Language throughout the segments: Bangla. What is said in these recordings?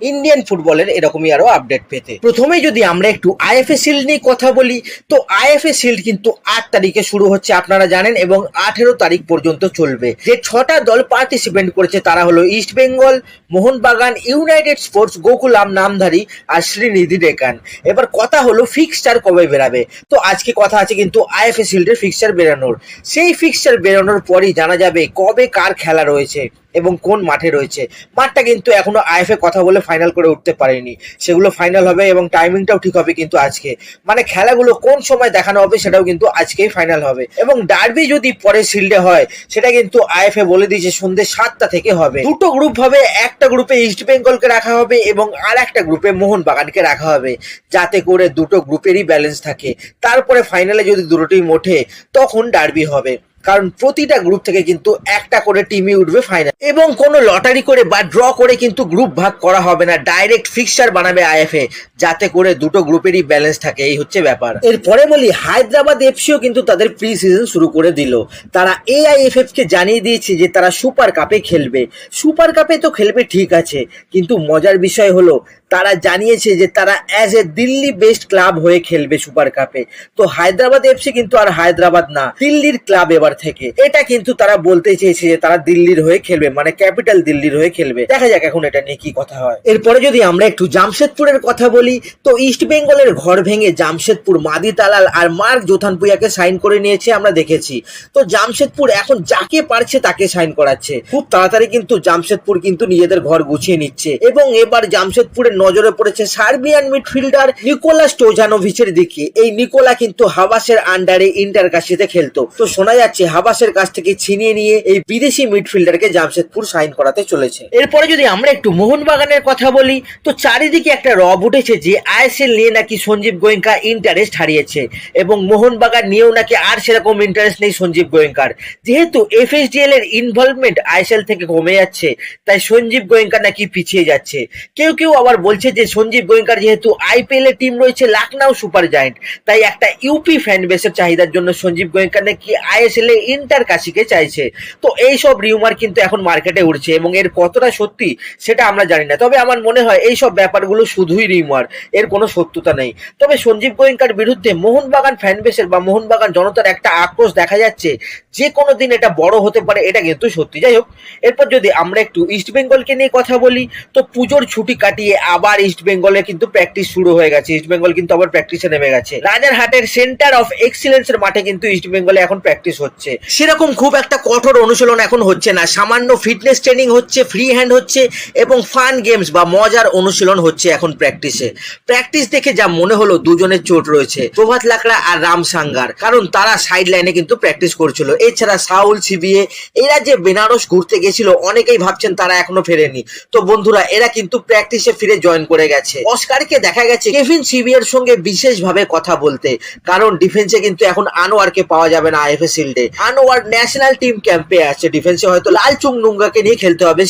ইন্ডিয়ান ফুটবলের এরকমই আরও আপডেট পেতে। প্রথমেই যদি আমরা একটু আইএফএ শিল্ড নিয়ে কথা বলি, তো আইএফএ শিল্ড কিন্তু আট তারিখে শুরু হচ্ছে, আপনারা জানেন, এবং আঠেরো তারিখ পর্যন্ত চলবে। যে ছটা দল পার্টিসিপেন্ট করেছে তারা হলো East Bengal Mohun Bagan United Sports Gokulam, Namdhari আর শ্রীনিধি ডেকান। এবার কথা হলো ফিক্সচার কবে বেরাবে? তো আজকে কথা আছে কিন্তু আইএফএ শিল্ডের ফিক্সচার বেরানোর। সেই ফিক্সচার বেরানোর পরই জানা যাবে কবে কার খেলা রয়েছে। এবং কোন মাঠে রয়েছে। মাঠটা কিন্তু এখনও আইএফএ কথা বলে ফাইনাল করে উঠতে পারেনি। সেগুলো ফাইনাল হবে এবং টাইমিংটাও ঠিক হবে কিন্তু আজকে। মানে খেলাগুলো কোন সময় দেখানো হবে সেটাও কিন্তু আজকেই ফাইনাল হবে। এবং ডার্বি যদি পরে শিল্ডে হয়, সেটা কিন্তু আইএফএ বলে দিয়েছে সন্ধ্যে সাতটা থেকে হবে। দুটো গ্রুপ হবে, একটা গ্রুপে ইস্ট বেঙ্গলকে রাখা হবে এবং আর একটা গ্রুপে মোহনবাগানকে রাখা হবে। যাতে করে দুটো গ্রুপেরই ব্যালেন্স থাকে। তারপরে ফাইনালে যদি দুটো টিম ওঠে, তখন ডার্বি হবে। কারণ প্রতিটা গ্রুপ থেকে কিন্তু একটা করে টিমই উঠবে ফাইনাল এবং কোনো লটারি করে বা ড্র করে কিন্তু গ্রুপ ভাগ করা হবে না ডাইরেক্ট ফিক্সচার বানাবে আইএফএ যাতে করে দুটো গ্রুপেরই ব্যালেন্স থাকে, এই হচ্ছে ব্যাপার। এরপরে বলি, হায়দ্রাবাদ এফসিও কিন্তু তাদের প্রি সিজন শুরু করে দিল। তারা এআইএফএফ কে জানিয়ে দিয়েছে যে তারা সুপার কাপে খেলবে। সুপার কাপে তো খেলবে ঠিক আছে, কিন্তু মজার বিষয় হলো, তারা জানিয়েছে যে তারা as a Delhi best club হয়ে খেলবে সুপার কাপে তো হায়দ্রাবাদ এফসি কিন্তু আর হায়দ্রাবাদ না, দিল্লির ক্লাব এবার থেকে। এটা কিন্তু তারা বলতে চেয়েছে যে তারা দিল্লির হয়ে খেলবে মানে ক্যাপিটাল দিল্লির হয়ে খেলবে। দেখা যাক এখন এটা নিয়ে কি কথা হয়। এরপরে যদি আমরা একটু জামশেদপুরের কথা বলি, তো ইস্ট বেঙ্গলের ঘর ভেঙে জামশেদপুর মাদি তালাল আর মার্ক জোথানপুয়াকে সাইন করে নিয়েছে আমরা দেখেছি। তো জামশেদপুর এখন যাকে পারছে তাকে সাইন করাচ্ছে। খুব তাড়াতাড়ি কিন্তু জামশেদপুর কিন্তু নিজেদের ঘর গুছিয়ে নিচ্ছে। এবং এবার জামশেদপুরের নজরে পড়েছে সার্বিয়ান মিডফিল্ডার নিকোলাস টোজানোভিচের দিকে। এই নিকোলা কিন্তু হাবাসের আন্ডারে ইন্টার কাশিতে খেলতো। তো শোনা যাচ্ছে হাবাসের কাছ থেকে ছিনিয়ে নিয়ে এই বিদেশি মিডফিল্ডারকে জামশেদপুর সাইন করাতে চলেছে। এরপরে যদি আমরা একটু মোহনবাগানের কথা বলি, তো চারিদিকে একটা রব উঠেছে যে আইএসএল নিয়ে নাকি সঞ্জীব গোয়েঙ্কা ইন্টারেস্ট হারিয়েছে এবং মোহনবাগান নিয়েও নাকি আর সেরকম ইন্টারেস্ট নেই সঞ্জীব গোয়েঙ্কার। যেহেতু এফএসডিএল এর ইনভলভমেন্ট আইএসএল থেকে কমে যাচ্ছে, তাই সঞ্জীব গোয়েঙ্কা নাকি পিছিয়ে যাচ্ছে। কেউ কেউ আবার বলছে যে সঞ্জীব গোয়েঙ্কার যেহেতু আইপিএল এর টিম রয়েছে লাকনাউ সুপার জায়েন্ট তাই একটা ইউপি ফ্যান বেসের চাহিদার জন্য সঞ্জীব গোয়েঙ্কা নাকি আইএসএল এ ইন্টার কাশিকে চাইছে। তো এই সব রিউমার কিন্তু এখন মার্কেটে উঠছে এবং এর কতটা সত্যি সেটা আমরা জানি না। তবে আমার মনে হয় এই সব ব্যাপারগুলো শুধুই রিউমার এর কোনো সত্যতা নেই। তবে সঞ্জীব গোয়েঙ্কার বিরুদ্ধে মোহনবাগান ফ্যান বেসের বা মোহনবাগান জনতার একটা আক্রোশ দেখা যাচ্ছে, যে কোনো দিন এটা বড় হতে পারে, এটা কিন্তু সত্যি। যাই হোক, এরপর যদি আমরা একটু ইস্ট বেঙ্গলকে নিয়ে কথা বলি, তো পুজোর ছুটি কাটিয়ে আবার ইস্ট বেঙ্গলে কিন্তু প্র্যাকটিস শুরু হয়ে গেছে। ইস্ট বেঙ্গল কিন্তু আবার প্র্যাকটিসে নেমে গেছে। রাজারহাটের সেন্টার অফ এক্সিলেন্সের মাঠে কিন্তু ইস্ট বেঙ্গলে এখন প্র্যাকটিস হচ্ছে। সেরকম খুব একটা কঠোর অনুশীলন এখন হচ্ছে না। সামান্য ফিটনেস ট্রেনিং হচ্ছে ফ্রি হ্যান্ড হচ্ছে এবং ফান গেমস বা মজার অনুশীলন হচ্ছে এখন প্র্যাকটিসে প্র্যাকটিস দেখে যা মনে হলো দুজনের চোট রয়েছে। প্রভাত লাকড়া আর রাম সাঙ্গার, কারণ তারা সাইড লাইনে কিন্তু প্র্যাকটিস করছিল। এছাড়া সাউল, সিবিএ, এরা যে বেনারস ঘুরতে গেছিল, অনেকেই ভাবছেন তারা এখনও ফেরেনি। তো বন্ধুরা, এরা কিন্তু প্র্যাকটিসে ফিরে জয়েন করে গেছে। অস্কারকে দেখা গেছে কেভিন সিবিএর সঙ্গে বিশেষভাবে কথা বলতে, কারণ ডিফেন্সে কিন্তু এখন আনোয়ারকে পাওয়া যাবে না আইএফএ শিল্ডে আনোয়ার ন্যাশনাল টিম ক্যাম্পে ডিফেন্সে হয়তো লাল চুং নুঙ্গাকে নিয়ে খেলতে হবে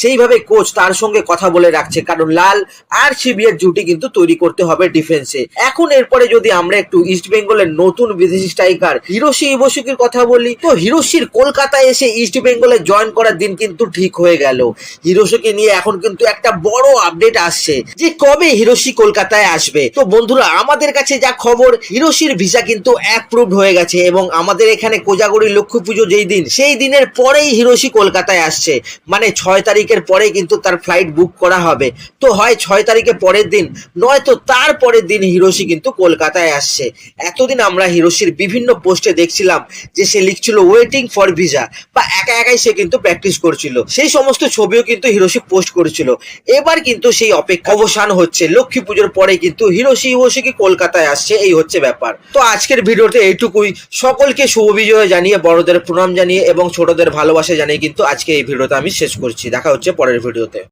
সেইভাবে কোচ তার সঙ্গে কথা বলে রাখছে। কারণ লাল আর সিবিএর জুটি কিন্তু তৈরি করতে হবে ডিফেন্সে এখন এরপরে যদি আমরা একটু নতুন বিদেশি স্ট্রাইকার হিরোশি ইবোসুকির কথা বলি, তো হিরোশির কলকাতায় এসে ইস্ট বেঙ্গলে জয়েন করার দিন কিন্তু ঠিক হয়ে গেল। হিরোশিকে নিয়ে এখন কিন্তু একটা বড় আপডেট আসছে যে কবে হিরোশি কলকাতায় আসবে। তো বন্ধুরা, আমাদের কাছে যা খবর, হিরোশির ভিসা কিন্তু অ্যাপ্রুভড হয়ে গেছে এবং আমাদের এখানে কোজাগরি লক্ষ্মী পুজো যেই দিন, সেই দিনের পরেই হিরোশি কলকাতায় আসছে। মানে ছয় তারিখের পরে কিন্তু তার ফ্লাইট বুক করা হবে। তো হয় ছয় তারিখের পরের দিন নয়তো তার পরের দিন হিরোশি কিন্তু কলকাতায় আসছে। এতদিন আমরা হিরোশির বিভিন্ন পোস্টে দেখছিলাম যে সে লিখছিল ওয়েটিং ফর ভিসা বা একা একাই সে কিন্তু প্র্যাকটিস করছিল। সেই সমস্ত ছবিও কিন্তু হিরোশি পোস্ট করেছিল। এবার কিন্তু সেই অপেক্ষা অবসান হচ্ছে। লক্ষ্মী পুজোর পরে কিন্তু হিরোশি ইবোশিকি কলকাতায় আসছে। এই হচ্ছে ব্যাপার। তো আজকের ভিডিওতে এইটুকুই। সকলকে শুভ বিজয় জানিয়ে, বড়দের প্রণাম জানিয়ে এবং ছোটদের ভালোবাসা জানিয়ে কিন্তু আজকে এই ভিডিওটা আমি শেষ করছি। দেখা হচ্ছে পরের ভিডিওতে।